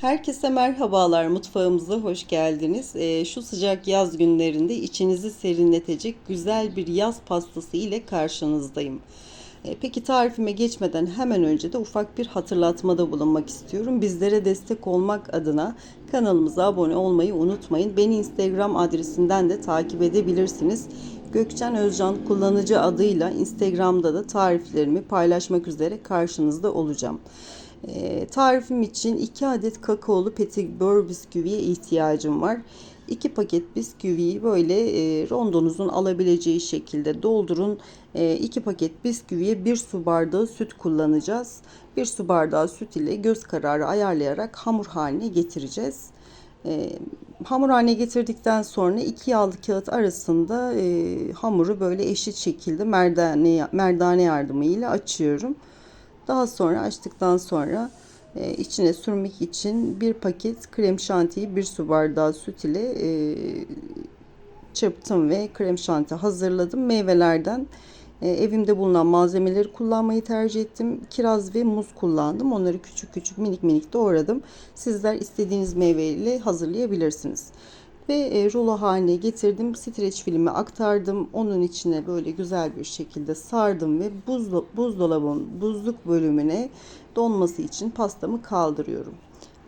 Herkese merhabalar, mutfağımıza hoş geldiniz. Ee, şu sıcak yaz günlerinde içinizi serinletecek güzel bir yaz pastası ile karşınızdayım. Ee, peki tarifime geçmeden hemen önce de ufak bir hatırlatmada bulunmak istiyorum. Bizlere destek olmak adına kanalımıza abone olmayı unutmayın. Beni Instagram adresinden de takip edebilirsiniz. Gökçen Özcan kullanıcı adıyla Instagram'da da tariflerimi paylaşmak üzere karşınızda olacağım. E, tarifim için 2 adet kakaolu petibör bisküviye ihtiyacım var. 2 paket bisküviyi böyle e, rondonuzun alabileceği şekilde doldurun. 2 paket bisküviye 1 su bardağı süt kullanacağız. 1 su bardağı süt ile göz kararı ayarlayarak hamur haline getireceğiz. E, hamur haline getirdikten sonra iki yağlı kağıt arasında e, hamuru böyle eşit şekilde merdane, merdane yardımıyla açıyorum. Daha sonra açtıktan sonra e, içine sürmek için bir paket krem şantiyi bir su bardağı süt ile e, çırptım ve krem şanti hazırladım. Meyvelerden e, evimde bulunan malzemeleri kullanmayı tercih ettim. Kiraz ve muz kullandım. Onları küçük küçük minik minik doğradım. Sizler istediğiniz meyveyle hazırlayabilirsiniz ve e, rulo haline getirdim. Streç filmi aktardım. Onun içine böyle güzel bir şekilde sardım ve buzdo buzdolabın buzluk bölümüne donması için pastamı kaldırıyorum.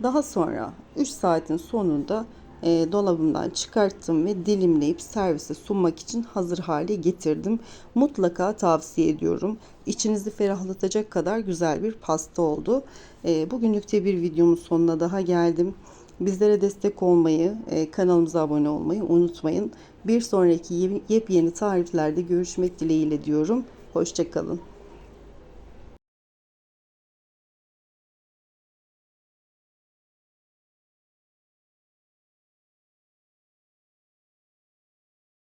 Daha sonra 3 saatin sonunda e, dolabımdan çıkarttım ve dilimleyip servise sunmak için hazır hale getirdim. Mutlaka tavsiye ediyorum. İçinizi ferahlatacak kadar güzel bir pasta oldu. E, bugünlük de bir videomun sonuna daha geldim. Bizlere destek olmayı, e, kanalımıza abone olmayı unutmayın. Bir sonraki yepyeni tariflerde görüşmek dileğiyle diyorum. Hoşçakalın.